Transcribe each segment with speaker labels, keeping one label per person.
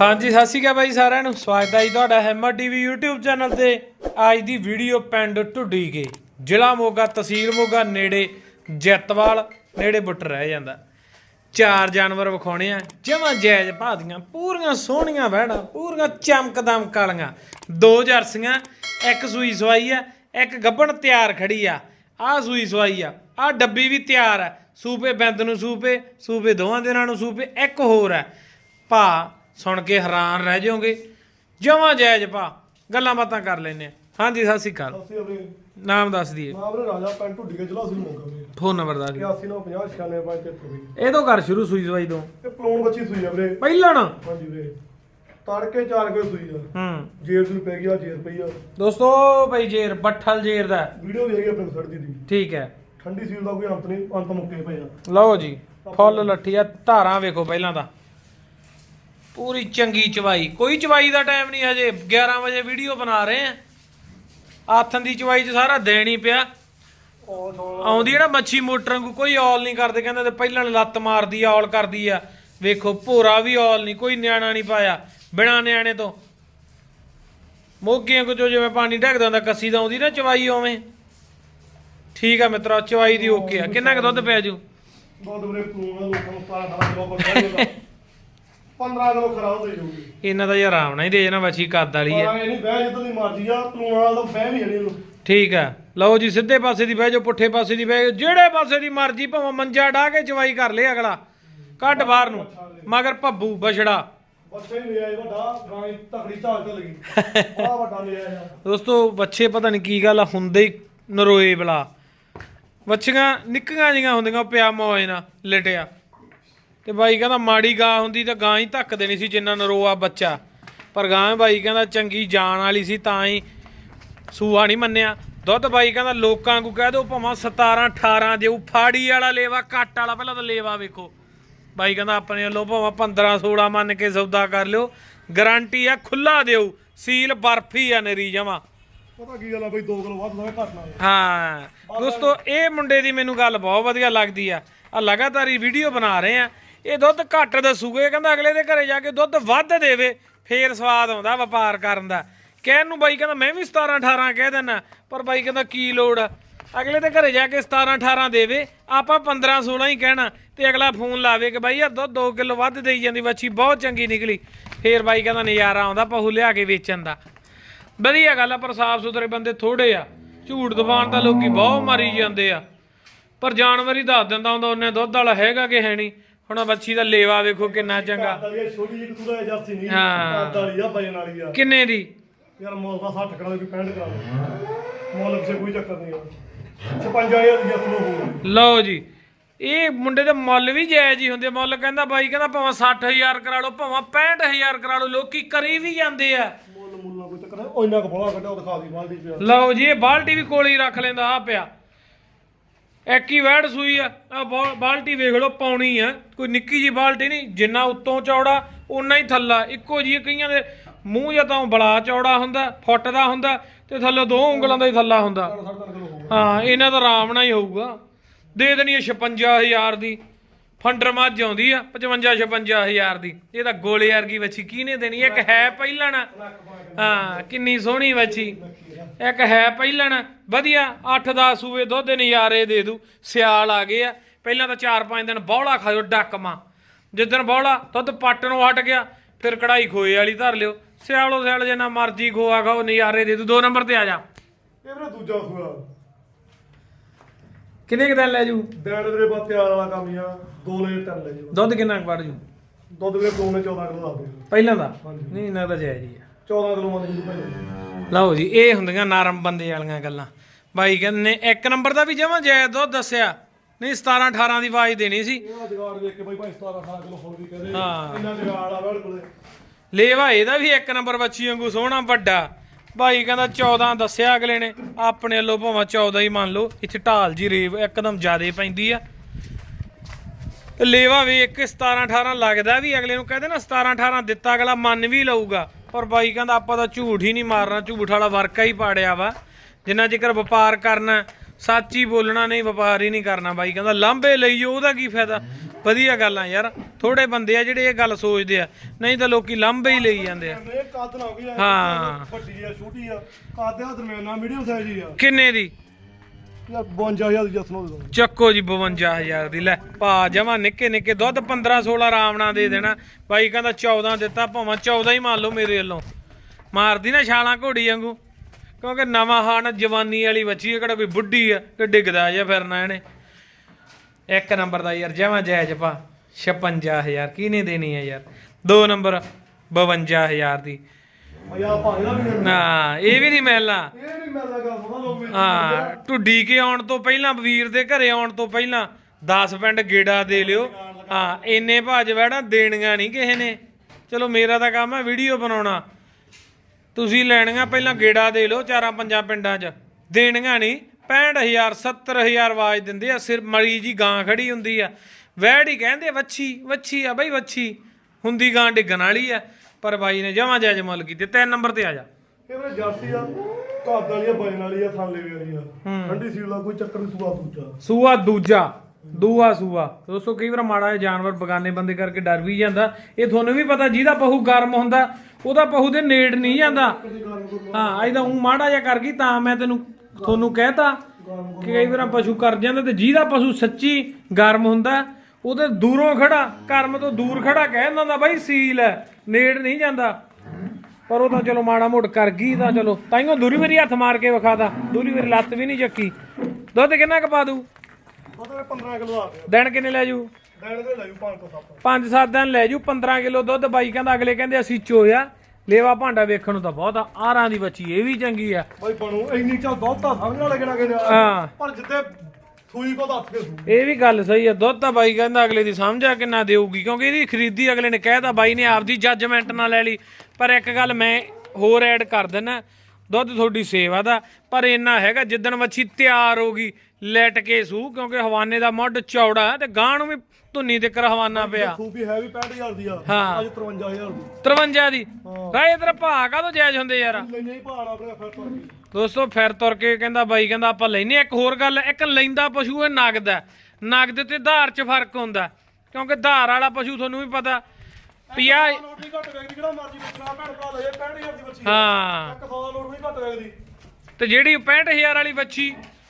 Speaker 1: ਹਾਂਜੀ, ਸਤਿ ਸ਼੍ਰੀ ਅਕਾਲ ਬਾਈ ਸਾਰਿਆਂ ਨੂੰ। ਸਵਾਗਤ ਹੈ ਜੀ ਤੁਹਾਡਾ ਹੈਮਰ ਟੀਵੀ YouTube ਚੈਨਲ ਤੇ। ਅੱਜ ਦੀ ਵੀਡੀਓ ਪਿੰਡ ਢੁੱਡੀਕੇ, ਜ਼ਿਲ੍ਹਾ ਮੋਗਾ, ਤਹਿਸੀਲ ਮੋਗਾ, ਨੇੜੇ ਜੈਤਵਾਲ, ਨੇੜੇ ਬੁੱਟ ਰਹਿ ਜਾਂਦਾ। ਚਾਰ ਜਾਨਵਰ ਵਿਖਾਉਣੇ ਆ, ਜਮਾਂ ਜਾਇਜ਼ ਭਾਦੀਆਂ, ਪੂਰੀਆਂ ਸੋਹਣੀਆਂ ਵਹਿਣਾ, ਪੂਰੀਆਂ ਚਮਕਦਮ ਕਾਲੀਆਂ। ਦੋ ਜਰਸੀਆਂ, ਇੱਕ ਸੂਈ ਸਵਾਈ ਆ, ਇੱਕ ਗੱਭਣ ਤਿਆਰ ਖੜੀ ਆ। ਆਹ ਸੂਈ ਸਵਾਈ ਆ, ਆਹ ਡੱਬੀ ਵੀ ਤਿਆਰ ਆ। ਸੂਪੇ ਬਿੰਦ ਨੂੰ ਸੂਪੇ ਸੂਪੇ ਦੋਵਾਂ ਦਿਨਾਂ ਨੂੰ ਸੂਪੇ ਇੱਕ ਹੋਰ ਆ ਭਾ ਸੁਣ ਕੇ ਹੈਰਾਨ ਰਹਿ ਜਾਓਗੇ। ਜਮਾਂ ਜਾਇਜ਼ ਭਾ ਗੱਲਾਂ ਬਾਤਾਂ ਕਰ ਲੈਨੇ ਹਾਂਜੀ ਸਤਿ ਸ਼੍ਰੀ ਅਕਾਲ।
Speaker 2: ਅਸੀਂ ਆਪਣੇ
Speaker 1: ਨਾਮ ਦੱਸ ਦਈਏ।
Speaker 2: ਰਾਜਾ ਢੁੱਡੀ ਕੇ ਸੀ
Speaker 1: ਫੋਨ ਨੰਬਰ ਦੱਸ ਦਿਓ।
Speaker 2: 8950 96 ਤੇ
Speaker 1: ਇਹ ਤੋਂ ਕਰ ਸ਼ੁਰੂ ਸੂਈ ਸਵਾਈ ਤੋਂ।
Speaker 2: ਇਹ ਪਲੋਨ ਬੱਚੀ ਸੂਈ ਆ ਵੀਰੇ।
Speaker 1: ਪਹਿਲਾਂ ਨਾ
Speaker 2: ਹਾਂਜੀ ਵੀਰੇ। ਤੜਕੇ 4 ਵਜੇ ਸੂਈ ਆ।
Speaker 1: ਹੂੰ।
Speaker 2: ਜੇਰ ਨੂੰ ਪੈ ਗਿਆ ਜੇਰ ਪਈ ਆ।
Speaker 1: ਦੋਸਤੋ ਬਈ ਜੇਰ ਬੱਠਲ ਜੇਰ ਦਾ।
Speaker 2: ਵੀਡੀਓ ਵੀ ਹੈਗੀ ਆਪਣੇ ਸੜਦੀ ਦੀ
Speaker 1: ਠੀਕ ਹੈ।
Speaker 2: ਠੰਡੀ ਸੀਲ ਦਾ ਕੋਈ ਅੰਤ ਨਹੀਂ ਅੰਤ ਮੁੱਕੇ ਪਏ ਆ।
Speaker 1: ਲਓ ਜੀ ਫੁੱਲ ਲੱਠੀ ਆ ਧਾਰਾਂ ਵੇਖੋ ਪਹਿਲਾਂ ਤਾਂ। ਪੂਰੀ ਚੰਗੀ ਚਵਾਈ। ਕੋਈ ਚਵਾਈ ਦਾ ਟਾਈਮ ਨਹੀਂ ਹਜੇ 11 ਵਜੇ ਵੀਡੀਓ ਬਣਾ ਰਹੇ ਆ। ਆਥਨ ਦੀ ਚਵਾਈ 'ਚ ਸਾਰਾ ਦੇਣ ਹੀ ਪਿਆ। ਆਉਂਦੀ ਜਿਹੜਾ ਮੱਛੀ ਮੋਟਰ ਨੂੰ ਕੋਈ ਔਲ ਨਹੀਂ ਕਰਦੇ ਕਹਿੰਦੇ ਤੇ ਪਹਿਲਾਂ ਲੱਤ ਮਾਰਦੀ ਆ ਔਲ ਕਰਦੀ ਆ। ਵੇਖੋ ਭੋਰਾ ਵੀ ਔਲ ਨਹੀਂ ਕੋਈ ਨਿਆਣਾ ਨਹੀਂ ਪਾਇਆ ਬਿਨਾ ਨਿਆਣੇ ਤੋਂ। ਮੋਗੀਆਂ ਕੋ ਜੋ ਜਿਵੇਂ ਪਾਣੀ ਢੱਕਦਾ ਹੁੰਦਾ ਕੱਸੀ ਦਾ ਆਉਂਦੀ ਨਾ ਚਵਾਈ ਉਵੇਂ। ਠੀਕ ਆ ਮਿੱਤਰੋ ਚਵਾਈ ਦੀ ਓਕੇ ਆ। ਕਿੰਨਾ ਕੁ ਦੁੱਧ ਪੈ ਜੂ?
Speaker 2: ਬਹੁਤ ਵੀਰੇ ਦਾ ਲੋਕਾਂ ਨੂੰ 17 18 ਕਿਲੋ ਕੋਲ ਜਾਏਗਾ 15 ਕਿਲੋ ਖਰਾਬ ਦੇ ਜੂਗੀ
Speaker 1: ਇਹਨਾਂ ਦਾ ਯਾਰ ਆਰਾਮ ਨਾਲ ਹੀ ਦੇ ਜਣਾ ਬੱਚੀ ਕੱਦ ਵਾਲੀ
Speaker 2: ਪਰ
Speaker 1: ਆ
Speaker 2: ਇਹ ਨਹੀਂ ਬਹਿ ਜਿੱਦਾਂ ਦੀ ਮਰਜ਼ੀ ਆ ਪਲੋਨ ਵਾਲਾ ਤਾਂ ਬਹਿ ਵੀ ਨਹੀਂ ਇਹਨੂੰ
Speaker 1: ਠੀਕ ਆ। ਲਓ ਜੀ ਸਿੱਧੇ ਪਾਸੇ ਦੀ ਬਹਿ ਜਾਓ ਪੁੱਠੇ ਪਾਸੇ ਦੀ ਬਹਿ ਜਾਓ। ਜਿਹੜੇ ਪਾਸੇ ਦੀ ਮਰਜ਼ੀ ਭਾਵੇਂ ਮੰਜਾ ਢਾ ਕੇ ਚਵਾਈ ਕਰ ਲੇ ਅਗਲਾ। ਕੱਢ ਬਾਹਰ ਨੂੰ। ਮਗਰ ਭੱਬੂ ਬਛੜਾ।
Speaker 2: ਬੱਚੇ ਹੀ ਲਿਆਏ ਵੱਡਾ। ਗਾਣੀ ਤਕੜੀ ਝਾਲ ਤੇ ਲੱਗੀ। ਬੜਾ ਵੱਡਾ ਲਿਆਇਆ। ਆ
Speaker 1: ਦੋਸਤੋ ਬੱਚੇ ਪਤਾ ਨਹੀਂ ਕੀ ਗੱਲ ਆ ਹੁੰਦੇ ਹੀ ਨਰੋਏ ਬਲਾ। ਬੱਚੀਆਂ ਨਿੱਕੀਆਂ ਜੀਆਂ ਹੁੰਦੀਆਂ ਪਿਆ ਮੋਏ ਨਾਲ ਲਟਿਆ। ਤੇ ਬਾਈ ਕਹਿੰਦਾ ਮਾੜੀ ਗਾਂ ਹੁੰਦੀ ਤਾਂ ਗਾਂ ਹੀ ਧੱਕ ਦੇਣੀ ਸੀ ਜਿੰਨਾ ਨਰੋਆ ਬੱਚਾ। ਪਰ ਗਾਂ ਬਾਈ ਕਹਿੰਦਾ ਚੰਗੀ ਜਾਨ ਵਾਲੀ ਸੀ ਤਾਂ ਹੀ ਸੂਆ ਨਹੀਂ ਮੰਨਿਆ। ਦੁੱਧ ਬਾਈ ਕਹਿੰਦਾ ਲੋਕਾਂ ਨੂੰ ਕਹਿ ਦਿਓ ਭਾਵੇਂ 17 18 ਦੇਊ ਫਾੜੀ ਵਾਲਾ ਲੇਵਾ ਕੱਟ ਵਾਲਾ, ਪਹਿਲਾਂ ਤਾਂ ਲੇਵਾ ਵੇਖੋ। ਬਾਈ ਕਹਿੰਦਾ ਆਪਣੇ ਵੱਲੋਂ ਭਾਵੇਂ 15 16 ਮੰਨ ਕੇ ਸੌਦਾ ਕਰ ਲਿਓ। ਗਾਰੰਟੀ ਆ ਖੁੱਲਾ ਦਿਓ। ਸੀਲ ਬਰਫੀ ਆ ਨਰੀ ਜਮਾ।
Speaker 2: ਪਤਾ ਕੀ ਗੱਲ ਆ ਬਈ 2 ਕਿਲੋ ਵੱਧ ਹੋਵੇ ਘੱਟ ਨਾ
Speaker 1: ਹਾਂ, ਦੋਸਤੋ, ਇਹ ਮੁੰਡੇ ਦੀ ਮੈਨੂੰ ਗੱਲ ਬਹੁਤ ਵਧੀਆ ਲੱਗਦੀ ਆ। ਆ ਲਗਾਤਾਰ ਹੀ ਵੀਡੀਓ ਬਣਾ ਰਹੇ ਆ। ਇਹ ਦੁੱਧ ਘੱਟ ਦੱਸੂਗੇ, ਕਹਿੰਦਾ ਅਗਲੇ ਦੇ ਘਰੇ ਜਾ ਕੇ ਦੁੱਧ ਵੱਧ ਦੇਵੇ, ਫੇਰ ਸਵਾਦ ਆਉਂਦਾ ਵਪਾਰ ਕਰਨ ਦਾ। ਕਹਿਣ ਨੂੰ ਬਾਈ ਕਹਿੰਦਾ, ਮੈਂ ਵੀ 17 18 ਕਹਿ ਦਿੰਨਾ, ਪਰ ਬਾਈ ਕਹਿੰਦਾ, ਕੀ ਲੋੜ ਆ? ਅਗਲੇ ਦੇ ਘਰੇ ਜਾ ਕੇ 17 18 ਦੇਵੇ, ਆਪਾਂ 15 16 ਹੀ ਕਹਿਣਾ, ਤੇ ਅਗਲਾ ਫੋਨ ਲਾਵੇ ਕਿ ਬਾਈ ਆ ਦੁੱਧ 2 ਕਿਲੋ ਵੱਧ ਦੇਈ ਜਾਂਦੀ, ਵੱਛੀ ਬਹੁਤ ਚੰਗੀ ਨਿਕਲੀ। ਫੇਰ ਬਾਈ ਕਹਿੰਦਾ, ਨਜ਼ਾਰਾ ਆਉਂਦਾ ਪਹੂ ਲਿਆ ਕੇ ਵੇਚਣ ਦਾ। ਵਧੀਆ ਗੱਲ ਆ ਪਰ ਸਾਫ਼ ਸੁਥਰੇ ਬੰਦੇ ਥੋੜੇ ਆ। ਝੂਠ ਦਬਾਣ ਤਾਂ ਲੋਕੀ ਬਹੁਤ ਮਾਰੀ ਜਾਂਦੇ ਆ। ਪਰ ਜਾਨਵਰ ਹੀ ਦੱਸ ਦਿੰਦਾ ਹੁੰਦਾ ਉਹਨੇ ਦੁੱਧ ਵਾਲਾ ਹੈਗਾ ਕਿ ਹੈ ਨਹੀਂ? ਹੁਣ ਬੱਚੀ ਦਾ ਲੇਵਾ ਵੇਖੋ ਕਿੰਨਾ ਚੰਗਾ।
Speaker 2: ਘੱਟ ਵਾਲੀ ਆ, ਛੋਟੀ ਜਿਹੀ ਕਤੂਰਾ ਜਰਸੀ ਨਹੀਂ
Speaker 1: ਹਾਂ।
Speaker 2: ਕੱਦ ਵਾਲੀ ਆ ਵਜਨ ਵਾਲੀ ਆ।
Speaker 1: ਕਿੰਨੇ ਦੀ?
Speaker 2: ਯਾਰ ਮੁੱਲ ਦਾ 60 ਕਰਾ ਦੇ ਕੋਈ 65 ਕਰਾ ਦੇ ਮੁੱਲ ਕਿਸੇ ਕੋਈ ਚੱਕਰ ਨਹੀਂ ਆ। 55000 ਦੀ ਜੱਤ ਨੂੰ ਹੋਊਗੀ।
Speaker 1: ਲਓ ਜੀ। ਇਹ ਮੁੰਡੇ ਦੇ ਮੁੱਲ ਵੀ ਜਾਇਜ਼ ਹੀ ਹੁੰਦੇ ਮੁੱਲ ਕਹਿੰਦਾ ਬਾਈ ਕਹਿੰਦਾ ਭਾਵੇਂ 60000 ਕਰਾ ਲਓ ਭਾਵੇਂ 65000 ਕਰਾ ਲਓ ਲੋਕੀ ਕਰੀ ਵੀ ਜਾਂਦੇ ਆ।
Speaker 2: ਕੋਈ ਚੱਕਰ ਨਹੀਂ ਉਹ ਇੰਨਾ ਕੁ ਬੋਲਾ ਕੱਢਿਆ ਉਹ ਦਿਖਾ ਦੀ ਬਾਲਟੀ ਪਿਆ
Speaker 1: ਲਓ ਜੀ ਇਹ ਬਾਲਟੀ ਵੀ ਕੋਲ ਹੀ ਰੱਖ ਲੈਂਦਾ ਆ ਪਿਆ। ਇੱਕ ਹੀ ਵੈੜ ਸੂਈ ਆ ਆ ਬਾਲਟੀ ਵੇਖ ਲਓ ਪੌਣੀ ਆ। ਕੋਈ ਨਿੱਕੀ ਜੀ ਬਾਲਟੀ ਨਹੀਂ ਜਿੰਨਾ ਉੱਤੋਂ ਚੌੜਾ ਓਨਾ ਹੀ ਥੱਲਾ। ਇੱਕੋ ਜੀ ਕਈਆਂ ਦੇ ਮੂੰਹ ਜਾਂ ਤਾਂ ਬੜਾ ਚੌੜਾ ਹੁੰਦਾ ਫੁੱਟ ਦਾ ਹੁੰਦਾ ਤੇ ਥੱਲੇ ਦੋ ਉਂਗਲਾਂ ਦਾ ਹੀ ਥੱਲਾ ਹੁੰਦਾ।
Speaker 2: 60 ਕਿਲੋ ਹੋਊਗਾ।
Speaker 1: ਹਾਂ ਇਹਨਾਂ ਦਾ ਆਰਾਮ ਨਾਲ ਹੀ ਹੋਊਗਾ। ਦੇ ਦੇਣੀ ਹੈ 56000 ਦੀ। ਫੰਡਰ ਮੱਝ ਆਉਂਦੀ ਆ 55 56000 ਦੀ। ਇਹ ਤਾਂ ਗੋਲੇ ਵਰਗੀ ਵੱਛੀ ਕਿਹਨੇ ਦੇਣੀ? ਇੱਕ ਹੈ ਪਹਿਲਣ ਹਾਂ, ਕਿੰਨੀ ਸੋਹਣੀ ਵੱਛੀ। ਇੱਕ ਹੈ ਪਹਿਲਣ ਵਧੀਆ 8-10 ਸੂਏ ਦੁੱਧ ਨਜ਼ਾਰੇ ਦੇ ਦੂ। ਸਿਆਲ ਆ ਗਏ ਆ। ਪਹਿਲਾਂ ਤਾਂ 4-5 ਦਿਨ ਬੌਲਾ ਖਾਓ ਡੱਕਮਾ ਜਿੱਦਣ ਬੌਲਾ, ਦੁੱਧ ਪੱਟ ਨੂੰ ਹਟ ਗਿਆ, ਫਿਰ ਕੜਾਈ ਖੋਏ ਵਾਲੀ ਧਰ ਲਿਓ। ਸਿਆਲੋ ਸਿਆਲ ਜਿੰਨਾ ਮਰਜ਼ੀ ਖੋਆ ਖਾਓ, ਨਜ਼ਾਰੇ ਦੇ ਦੂ। ਦੋ ਨੰਬਰ ਤੇ ਆ ਜਾ।
Speaker 2: ਇਹ ਵੀਰੇ ਦੂਜਾ ਸੂਆ।
Speaker 1: ਕਿੰਨੇ ਕੁ ਦਿਨ ਲੈ ਜੂ?
Speaker 2: ਡੈਡ ਵੀਰੇ ਬਾ ਤਿਆਰ ਵਾਲਾ ਕੰਮ ਹੀ ਆ ਦੋ ਲੈ ਤਿੰਨ ਲੈ ਜੀ।
Speaker 1: ਦੁੱਧ ਕਿੰਨਾ ਕੁ ਵੜ ਜੂ?
Speaker 2: ਦੁੱਧ ਵੀਰੇ ਦੋ ਨੇ 14 ਕਿਲੋ ਦੱਸਦੇ
Speaker 1: ਪਹਿਲਾਂ ਦਾ?
Speaker 2: ਹਾਂਜੀ।
Speaker 1: ਨਹੀਂ ਇਹਨਾਂ ਦਾ ਜਾਇਜ਼ ਹੀ ਆ।
Speaker 2: 14 ਕਿਲੋ ਮੰਨ ਜੀ ਭਾਈ
Speaker 1: ਲਓ ਜੀ ਇਹ ਹੁੰਦੀਆਂ ਨਰਮ ਬੰਦੇ ਵਾਲੀਆਂ ਗੱਲਾਂ। ਬਾਈ ਕਹਿੰਦੇ ਨੇ ਇੱਕ ਨੰਬਰ ਦਾ ਵੀ ਜਮਾ ਜਾਇਜ਼ ਦੁੱਧ ਦੱਸਿਆ। ਨਹੀਂ 17 18 ਦੀ ਆਵਾਜ਼ ਦੇਣੀ ਸੀ।
Speaker 2: ਇਹ ਜਗਾੜ ਵੇਖ ਕੇ ਭਾਈ ਭਾਈ 17 18 ਕਿਲੋ ਹੁਣ ਵੀ ਕਹਦੇ।
Speaker 1: ਹਾਂ।
Speaker 2: ਇੰਨਾ ਜਗਾੜ ਆ ਬੜ ਕੋਲੇ।
Speaker 1: ਲੇਵਾ ਇਹਦਾ ਵੀ ਇੱਕ ਨੰਬਰ ਬੱਚੀ ਵਾਂਗੂ ਸੋਹਣਾ ਵੱਡਾ। ਭਾਈ ਕਹਿੰਦਾ 14 ਦੱਸਿਆ ਅਗਲੇ ਨੇ, ਆਪਣੇ ਵੱਲੋਂ ਭਾਵੇਂ 14 ਹੀ ਮੰਨ ਲਓ, ਇੱਥੇ ਢਾਲ ਜੀ ਰੇਵ ਇੱਕਦਮ ਜ਼ਿਆਦੇ ਪੈਂਦੀ ਆ। ਤੇ ਲੇਵਾ ਵੇਖ ਕੇ 17 18 ਲੱਗਦਾ ਵੀ ਅਗਲੇ ਨੂੰ ਕਹਿੰਦੇ ਨਾ 17 18 ਦਿੱਤਾ, ਅਗਲਾ ਮੰਨ ਵੀ ਲਊਗਾ। ਪਰ ਬਾਈ ਕਹਿੰਦਾ ਆਪਾਂ ਤਾਂ ਝੂਠ ਹੀ ਨਹੀਂ ਮਾਰਨਾ, ਝੂਠ ਵਾਲਾ ਵਰਕਾ ਹੀ ਪਾੜਿਆ ਵਾ। ਜਿੰਨਾ ਜੇਕਰ ਵਪਾਰ ਕਰਨਾ ਸੱਚ ਬੋਲਣਾ ਨਹੀਂ ਵਪਾਰ ਹੀ ਨਹੀਂ ਕਰਨਾ ਬਾਈ ਕਹਿੰਦਾ ਲਾਂਬੇ ਲਈਓ ਉਹਦਾ ਕੀ ਫਾਇਦਾ? ਵਧੀਆ ਗੱਲਾਂ ਯਾਰ ਥੋੜੇ ਬੰਦੇ ਆ ਜਿਹੜੇ ਇਹ ਗੱਲ ਸੋਚਦੇ ਆ ਨਹੀਂ ਤਾਂ ਲੋਕੀ ਲਾਂਬੇ ਹੀ ਲਈ ਜਾਂਦੇ ਆ।
Speaker 2: ਇਹ ਕੱਦ ਨਾ ਹੋ ਗਈ
Speaker 1: ਹਾਂ।
Speaker 2: ਵੱਡੀ ਆ ਛੋਟੀ ਆ ਕੱਦ ਆ ਦਰਮਿਆਨਾ ਮੀਡੀਅਮ ਸਾਈਜ਼ ਹੀ ਆ।
Speaker 1: ਕਿੰਨੇ ਦੀ?
Speaker 2: ਯਾਰ 52000 ਦੀ ਜਸਨੋ ਦੇ ਦੋ
Speaker 1: ਚੱਕੋ ਜੀ 52000 ਦੀ ਲੈ ਭਾ ਜਮਾ ਨਿੱਕੇ ਨਿੱਕੇ ਦੁੱਧ 15 16 ਆਰਾਮ ਨਾਲ ਦੇ ਦੇਣਾ। ਬਾਈ ਕਹਿੰਦਾ 14 ਦਿੱਤਾ ਭਾਵੇਂ 14 ਹੀ ਮੰਨ ਲਓ ਮੇਰੇ ਵੱਲੋਂ। ਮਾਰਦੀ ਨਾ ਛਾਲਾਂ ਘੋੜੀ ਵਾਂਗੂ। ਕਿਉਂਕਿ ਨਵਾਂ ਹਾਣ ਜਵਾਨੀ ਵਾਲੀ ਬੱਚੀ ਹੈ ਕਿਹੜਾ ਕੋਈ ਬੁੱਢੀ ਆ ਕਿ ਡਿੱਗਦਾ ਜਾਂ ਫਿਰਨਾ ਇਹਨੇ। ਇੱਕ ਨੰਬਰ ਦਾ ਯਾਰ ਜਮਾ ਜਾਇਜ਼ ਪਾ। 56000 ਕਿਹਨੇ ਦੇਣੀ ਹੈ ਯਾਰ? ਦੋ ਨੰਬਰ 52000 ਦੀ। ਨਾ ਇਹ ਵੀ ਨਹੀਂ ਮਿਲਣਾ। ਹਾਂ ਢੁੱਡੀ ਕੇ ਆਉਣ ਤੋਂ ਪਹਿਲਾਂ ਵੀਰ ਦੇ ਘਰੇ ਆਉਣ ਤੋਂ ਪਹਿਲਾਂ 10 ਪਿੰਡ ਗੇੜਾ ਦੇ ਲਿਓ। ਹਾਂ ਇੰਨੇ ਭਾਜ ਵੜਾ ਦੇਣੀਆਂ ਨਹੀਂ ਕਿਸੇ ਨੇ। ਚਲੋ ਮੇਰਾ ਤਾਂ ਕੰਮ ਹੈ ਵੀਡੀਓ ਬਣਾਉਣਾ। ਤੁਸੀਂ ਲੈਣੀਆਂ ਪਹਿਲਾਂ ਗੇੜਾ ਦੇ ਲਿਓ ਚਾਰਾਂ ਪੰਜਾਂ ਪਿੰਡਾਂ 'ਚ। ਦੇਣੀਆਂ ਨਹੀਂ 65000 70000 ਆਵਾਜ਼ ਦਿੰਦੇ ਆ ਸਿਰ ਮਰੀ ਜੀ ਗਾਂ ਖੜੀ ਹੁੰਦੀ ਆ। ਵਹਿੜ ਹੀ ਕਹਿੰਦੇ ਵੱਛੀ ਵੱਛੀ ਆ ਬਈ ਵੱਛੀ। ਹੁੰਦੀ ਗਾਂ ਡਿੱਗਣ ਵਾਲੀ ਆ ਪਰ ਬਾਈ ਨੇ ਜਮਾਂ ਜਾਇਜ਼ ਮੁੱਲ ਕੀਤੇ। ਤਿੰਨ ਨੰਬਰ ਤੇ ਆ ਜਾ।
Speaker 2: ਇਹ ਮੇਰੇ ਜਰਸੀ ਆ ਘਰ ਵਾਲੀ ਆ ਬਜਨ ਵਾਲੀ ਆ ਥਾਲੇ ਵਾਲੀ ਆ ਠੰਡੀ ਸੀਲ ਦਾ ਕੋਈ ਚੱਕਰ ਨਹੀਂ ਸੁਆ ਦੂਜਾ।
Speaker 1: ਸੂਆ ਦੂਜਾ ਦੂਆ ਸੂਆ। ਦੋਸਤੋ ਕਈ ਵਾਰ ਮਾੜਾ ਜਾਨਵਰ ਬਗਾਨੇ ਬੰਦੇ ਕਰਕੇ ਡਰ ਵੀ ਜਾਂਦਾ। ਇਹ ਤੁਹਾਨੂੰ ਵੀ ਪਤਾ ਜਿਹਦਾ ਪਹੂ ਗਰਮ ਹੁੰਦਾ ਉਹਦਾ ਪਹੂ ਦੇ ਨੇੜ ਨਹੀਂ ਜਾਂਦਾ। ਹਾਂ ਇਹਦਾ ਉਹ ਮਾੜਾ ਜਿਹਾ ਕਰ ਗਈ ਤਾਂ ਮੈਂ ਤੈਨੂੰ ਤੁਹਾਨੂੰ ਕਹਿਤਾ ਕਿ ਕਈ ਵਾਰ ਪਸ਼ੂ ਕਰ ਜਾਂਦਾ ਤੇ ਜਿਹਦਾ ਪਸ਼ੂ ਸੱਚੀ ਗਰਮ ਹੁੰਦਾ ਉਹਦੇ ਦੂਰੋਂ ਖੜਾ ਕਰਮ ਤੋਂ ਦੂਰ ਖੜਾ ਕਹਿ ਦਿੰਦਾ ਹੁੰਦਾ ਬਾਈ ਸੀਲ ਹੈ ਨੇੜ ਨਹੀਂ ਜਾਂਦਾ। ਪਰ ਉਹ ਤਾਂ ਚਲੋ ਮਾੜਾ ਮੋਟ ਕਰ ਗਈ ਤਾਂ ਚਲੋ ਤਾਈਓ ਦੂਰੀ ਮੇਰੀ ਹੱਥ ਮਾਰ ਕੇ ਵਿਖਾਦਾ ਦੂਰੀ ਮੇਰੀ ਲੱਤ ਵੀ ਨਹੀਂ ਚੱਕੀ। ਦੁੱਧ ਕਿੰਨਾ ਕੁ ਪਾ ਦੂ
Speaker 2: ਉਹ ਤਾਂ 15 ਕਿਲੋ ਆ ਗਿਆ।
Speaker 1: ਦਿਨ ਕਿੰਨੇ ਲੈ ਜੂ?
Speaker 2: ਡੈਣ ਦੇ ਲਾਇਓ 5 ਤੋਂ 7
Speaker 1: ਪੰਜ ਸੱਤ ਦਿਨ ਲੈ ਜੂ 15 ਕਿਲੋ ਦੁੱਧ ਬਾਈ ਕਹਿੰਦਾ ਅਗਲੇ ਕਹਿੰਦੇ ਅਸੀਂ ਚੋਇਆ। ਲੇਵਾ ਭਾਂਡਾ ਵੇਖਣ ਨੂੰ ਤਾਂ ਬਹੁਤ ਆ ਆਰਾਂ ਦੀ ਬੱਚੀ ਇਹ ਵੀ ਚੰਗੀ ਆ।
Speaker 2: ਬਾਈ ਬਣੂ ਇੰਨੀ ਚਾ ਦੁੱਧ ਤਾਂ ਸਮਝਣਾ ਲੱਗਣਾ ਕਿ
Speaker 1: ਹਾਂ।
Speaker 2: ਪਰ ਜਿੱਤੇ ਸੂਈ ਕੋ ਦੱਸ ਕੇ ਸੂ
Speaker 1: ਇਹ ਵੀ ਗੱਲ ਸਹੀ ਆ ਦੁੱਧ ਤਾਂ ਬਾਈ ਕਹਿੰਦਾ ਅਗਲੇ ਦੀ ਸਮਝਾ ਕਿੰਨਾ ਦੇਊਗੀ ਕਿਉਂਕਿ ਇਹਦੀ ਖਰੀਦੀ ਅਗਲੇ ਨੇ ਕਹਿਤਾ ਬਾਈ ਨੇ ਆਪਦੀ ਜੱਜਮੈਂਟ ਨਾਲ ਲੈ ਲਈ। ਪਰ ਇੱਕ ਗੱਲ ਮੈਂ ਹੋਰ ਐਡ ਕਰ ਦਿੰਨਾ ਦੁੱਧ ਤੁਹਾਡੀ ਸੇਵਾ ਦਾ ਪਰ ਇੰਨਾ ਹੈਗਾ ਜਿੱਦਣ ਮੱਛੀ ਤਿਆਰ ਹੋਗੀ ਲੈਟ ਕੇ ਸੂ ਕਿਉਂਕਿ ਹਵਾਨੇ ਦਾ ਮੁੱਢ ਚੌੜਾ ਹੈ ਤੇ ਗਾਂ ਨੂੰ ਵੀ ਧੁੰਨੀ ਤੇ ਕਰ ਹਵਾਨਾ ਪਿਆ।
Speaker 2: ਵੀ ਹੈ ਵੀ 65000 ਦੀ ਆ।
Speaker 1: ਹਾਂ।
Speaker 2: ਅੱਜ 53000 ਦੀ।
Speaker 1: 53 ਦੀ?
Speaker 2: ਹਾਂ।
Speaker 1: ਰਾਏ ਤੇਰਾ ਭਾਅ ਕਾਹਦੋਂ ਜਾਇਜ਼ ਹੁੰਦੇ ਯਾਰ?
Speaker 2: ਲੈਣੇ ਹੀ ਭਾਣ ਆਪਣੇ ਫਿਰ ਤੋਂ
Speaker 1: ਦੋਸਤੋ ਫਿਰ ਤੁਰ ਕੇ ਕਹਿੰਦਾ ਬਾਈ ਕਹਿੰਦਾ ਆਪਾਂ ਲੈਨੇ ਇੱਕ ਹੋਰ ਗੱਲ ਇੱਕ ਲੈਂਦਾ ਪਸ਼ੂ ਇਹ ਨਗਦ ਹੈ। ਨਗਦ ਤੇ ਧਾਰ 'ਚ ਫ਼ਰਕ ਹੁੰਦਾ ਕਿਉਂਕਿ ਧਾਰ ਵਾਲਾ ਪਸ਼ੂ ਤੁਹਾਨੂੰ ਵੀ ਪਤਾ ਪਿਆ
Speaker 2: ਨੋਟ ਨਹੀਂ ਘੱਟ ਵੇਖਦੀ ਜਿਹੜਾ ਮਰਜ਼ੀ ਬੱਚਾ ਭੈਣ ਭਰਾ ਲੈ 65000 ਦੀ ਬੱਚੀ
Speaker 1: ਹਾਂ।
Speaker 2: ਇੱਕ 100 ਦਾ ਨੋਟ ਨਹੀਂ ਘੱਟ ਵੇਖਦੀ
Speaker 1: ਤੇ ਜਿਹੜੀ 65000 ਵਾਲੀ ਬੱਚੀ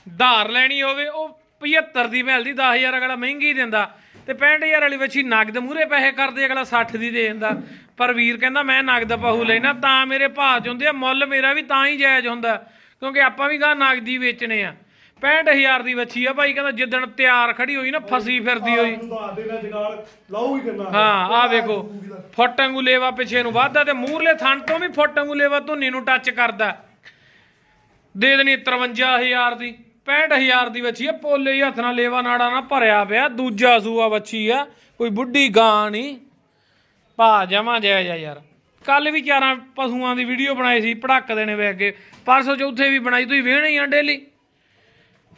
Speaker 1: ਧਾਰ ਲੈਣੀ ਹੋਵੇ ਉਹ 75 ਦੀ ਮਿਲਦੀ 10000 ਅਗਲਾ ਮਹਿੰਗੀ ਦਿੰਦਾ ਤੇ 65000 ਵਾਲੀ ਬੱਚੀ ਨਗਦ ਮੂਰੇ ਪੈਸੇ ਕਰਦੇ ਅਗਲਾ 60 ਦੀ ਦੇ ਦਿੰਦਾ। ਪਰ ਵੀਰ ਕਹਿੰਦਾ ਮੈਂ ਨਗਦ ਪਹੂ ਲੈਣਾ ਤਾਂ ਮੇਰੇ ਭਾਅ ਚ ਹੁੰਦੇ ਆ ਮੁੱਲ ਮੇਰਾ ਵੀ ਤਾਂ ਹੀ ਜਾਇਜ਼ ਹੁੰਦਾ ਕਿਉਂਕਿ ਆਪਾਂ ਵੀ ਗਾ ਨਗਦੀ ਵੇਚਣੇ ਆ। 65000 ਦੀ ਬੱਚੀ ਆ ਭਾਈ ਕਹਿੰਦਾ ਜਿੱਦਣ ਤਿਆਰ ਖੜੀ ਹੋਈ ਨਾ ਫਸੀ ਫਿਰਦੀ ਹੋਈ।
Speaker 2: ਹੀ
Speaker 1: ਆ ਵੇਖੋ ਫੁੱਟ ਵਾਂਗੂ ਲੇਵਾ ਪਿੱਛੇ ਨੂੰ ਵੱਧਦਾ ਤੇ ਮੂਰਲੇ ਥਣ ਤੋਂ ਵੀ ਫੁੱਟ ਵਾਂਗੂ ਲੇਵਾ ਧੁੰਨੀ ਨੂੰ ਟੱਚ ਕਰਦਾ। ਦੇ ਦੇਣੀ 53000 ਦੀ। 65000 ਦੀ ਬੱਚੀ ਆ ਪੋਲੇ ਹੀ ਹੱਥ ਨਾਲ ਲੇਵਾ ਨਾੜਾ ਨਾਲ ਭਰਿਆ ਪਿਆ ਦੂਜਾ ਸੂਆ ਬੱਚੀ ਆ ਕੋਈ ਬੁੱਢੀ ਗਾਂ ਨਹੀਂ ਭਾ ਜਮਾ ਜਾਇਜ਼ ਆ ਯਾਰ। ਕੱਲ ਵੀ ਚਾਰਾਂ ਪਸ਼ੂਆਂ ਦੀ ਵੀਡੀਓ ਬਣਾਈ ਸੀ ਪੜਾਕ ਦੇਣੇ ਵੇ ਅੱਗੇ ਪਰਸੋਂ ਚੌਥੇ ਵੀ ਬਣਾਈ ਤੁਸੀਂ ਵੇਹਣੇ ਹੀ ਆ ਡੇਲੀ।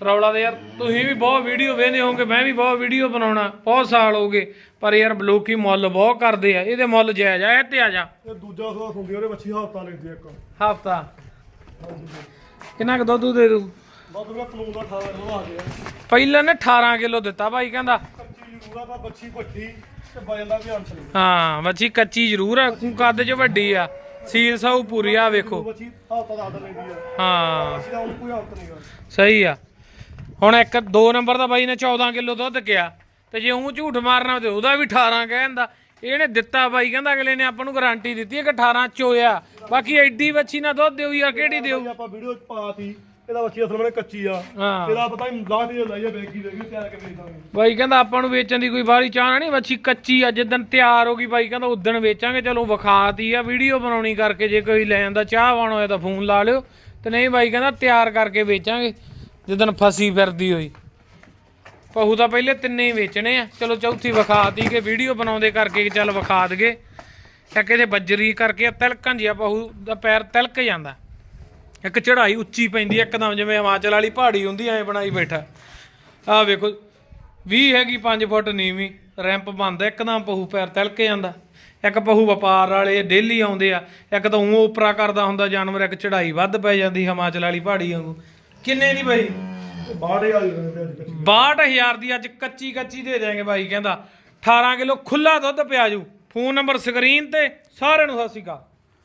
Speaker 1: ਰੌਲਾ ਦੇ ਯਾਰ ਤੁਸੀਂ ਵੀ ਬਹੁਤ ਵੀਡੀਓ ਵੇਖਦੇ ਹੋਗੇ ਮੈਂ ਵੀ ਬਹੁਤ ਵੀਡੀਓ ਬਣਾਉਣਾ ਬਹੁਤ ਸਾਲ ਹੋ ਗਏ। ਪਰ ਯਾਰ ਲੋਕੀ ਮੁੱਲ ਬਹੁਤ ਕਰਦੇ ਆ ਇਹਦੇ ਮੁੱਲ ਜਾਇਜ਼ ਆ ਇਹ ਤੇ ਆ ਜਾ।
Speaker 2: ਇਹ ਦੂਜਾ ਸਵਾ ਹੁੰਦੀ ਉਹਦੇ ਬੱਚੀ ਹਫਤਾ ਲੈਂਦੀ ਇੱਕ।
Speaker 1: ਹਫਤਾ। ਕਿੰਨਾ ਕੁ ਦੁੱਧ ਦੇ ਦੂ
Speaker 2: ਬਹੁਤ ਮੇਰਾ ਕਾਨੂੰਨ ਦਾ 18 ਕਿਲੋ ਆ ਗਿਆ।
Speaker 1: ਪਹਿਲਾਂ ਨੇ 18 ਕਿਲੋ ਦਿੱਤਾ ਭਾਈ ਕਹਿੰਦਾ।
Speaker 2: ਕੱਚੀ ਜ਼ਰੂਰ ਆ ਪਰ ਬੱਚੀ ਵੱਡੀ ਤੇ ਵਜਨ ਦਾ ਵੀ ਅੰਸ਼ ਨਹੀਂ।
Speaker 1: ਹਾਂ ਬੱਚੀ ਕੱਚੀ ਜ਼ਰੂਰ ਆ ਕੱਦ 'ਚ ਵੱਡੀ ਆ। ਸੀਲ ਸਾਊ ਪੂਰੀ ਆ ਵੇਖੋ।
Speaker 2: ਬੱਚੀ ਹਫਤਾ ਦਾ ਲੈਂਦੀ ਆ।
Speaker 1: ਹਾਂ।
Speaker 2: ਬੱਚੀ ਦਾ ਹੁਣ ਕੋਈ ਹਫਤ ਨਹੀਂ ਗਾ
Speaker 1: ਸਹੀ ਆ। ਹੁਣ ਇੱਕ ਦੋ ਨੰਬਰ ਦਾ ਬਾਈ ਨੇ 14 ਕਿਲੋ ਦੁੱਧ ਕਿਹਾ। ਤੇ ਜੇ ਉਹ ਝੂਠ ਮਾਰਨਾ ਤੇ ਉਹਦਾ ਵੀ 18 ਕਹਿੰਦਾ ਇਹਨੇ ਦਿੱਤਾ ਬਾਈ ਕਹਿੰਦਾ ਅਗਲੇ ਨੇ ਆਪਾਂ ਨੂੰ ਗਾਰੰਟੀ ਦਿੱਤੀ ਹੈ ਕਿ 18 ਚੋਇਆ ਬਾਕੀ ਐਡੀ ਬੱਚੀ ਨਾ ਦੁੱਧ ਦਿਓ ਯਾਰ ਕਿਹੜੀ ਦਿਓ?
Speaker 2: ਆਪਾਂ ਵੀਡੀਓ ਚ ਪਾਤੀ ਇਹਦਾ ਬੱਚੀ ਅਸਲ ਵਿੱਚ ਕੱਚੀ ਆ।
Speaker 1: ਹਾਂ।
Speaker 2: ਇਹਦਾ ਪਤਾ ਨਹੀਂ ਲਾਹ ਤੇ ਲਾਈਏ ਬੈਗੀ ਤਿਆਰ ਕੇ ਵੇਚ ਦਾਂਗੇ
Speaker 1: ਬਾਈ ਕਹਿੰਦਾ ਆਪਾਂ ਨੂੰ ਵੇਚਣ ਦੀ ਕੋਈ ਬਾਹਲੀ ਚਾਹ ਨਹੀਂ ਬੱਚੀ ਕੱਚੀ ਆ ਜਿੱਦਣ ਤਿਆਰ ਹੋ ਗਈ ਬਾਈ ਕਹਿੰਦਾ ਉਦਣ ਵੇਚਾਂਗੇ ਚਲੋ ਵਿਖਾਤੀ ਆ ਵੀਡੀਓ ਬਣਾਉਣੀ ਕਰਕੇ ਜੇ ਕੋਈ ਲੈ ਜਾਂਦਾ ਚਾਹ ਵਾਣ ਹੋਇਆ ਤਾਂ ਫੋਨ ਲਾ ਲਿਓ। ਤੇ ਨਹੀਂ ਬਾਈ ਕਹਿੰਦਾ ਤਿਆਰ ਕਰਕੇ ਵੇਚਾਂਗੇ ਜਿੱਦਣ ਫਸੀ ਫਿਰਦੀ ਹੋਈ। ਪਹੂ ਤਾਂ ਪਹਿਲੇ ਤਿੰਨੇ ਹੀ ਵੇਚਣੇ ਆ। ਚਲੋ ਚੌਥੀ ਵਿਖਾਤੀ ਕਿ ਵੀਡੀਓ ਬਣਾਉਂਦੇ ਕਰਕੇ ਚੱਲ ਵਿਖਾ ਦਗੇ ਇੱਕ ਇਹਦੇ ਬੱਜਰੀ ਕਰਕੇ ਤਿਲਕਣ ਜਿਹਾ ਪਹੂ ਦਾ ਪੈਰ ਤਿਲਕ ਜਾਂਦਾ। ਇੱਕ ਚੜਾਈ ਉੱਚੀ ਪੈਂਦੀ ਇੱਕਦਮ ਜਿਵੇਂ ਹਿਮਾਚਲ ਵਾਲੀ ਪਹਾੜੀ ਹੁੰਦੀ ਐ ਬਣਾਈ ਬੈਠਾ। ਆ ਵੇਖੋ 20 ਹੈਗੀ 5 ਫੁੱਟ ਨੀਵੀਂ, ਰੈਂਪ ਬੰਦਾ ਇੱਕਦਮ ਪਹੂ ਪੈਰ ਤਿਲਕ ਜਾਂਦਾ। ਇੱਕ ਪਹੂ ਵਪਾਰ ਵਾਲੇ ਡੇਲੀ ਆਉਂਦੇ ਆ, ਇੱਕ ਤਾਂ ਉਹ ਉਪਰਾ ਕਰਦਾ ਹੁੰਦਾ ਜਾਨਵਰ, ਇੱਕ ਚੜਾਈ ਵੱਧ ਪੈ ਜਾਂਦੀ ਹਿਮਾਚਲ ਵਾਲੀ ਪਹਾੜੀ ਵਾਂਗੂ। ਕਿੰਨੇ ਦੀ ਬਈ?
Speaker 2: ਬਾੜੇ ਆ
Speaker 1: 62000 ਦੀ ਅੱਜ ਕੱਚੀ ਕੱਚੀ ਦੇ ਦੇਾਂਗੇ ਬਾਈ, ਕਹਿੰਦਾ। 18 ਕਿਲੋ ਖੁੱਲਾ ਦੁੱਧ ਪਿਆ ਜੂ। ਫੋਨ ਨੰਬਰ ਸਕਰੀਨ ਤੇ, ਸਾਰਿਆਂ ਨੂੰ ਸਤਿ ਸ਼੍ਰੀ ਅਕਾਲ।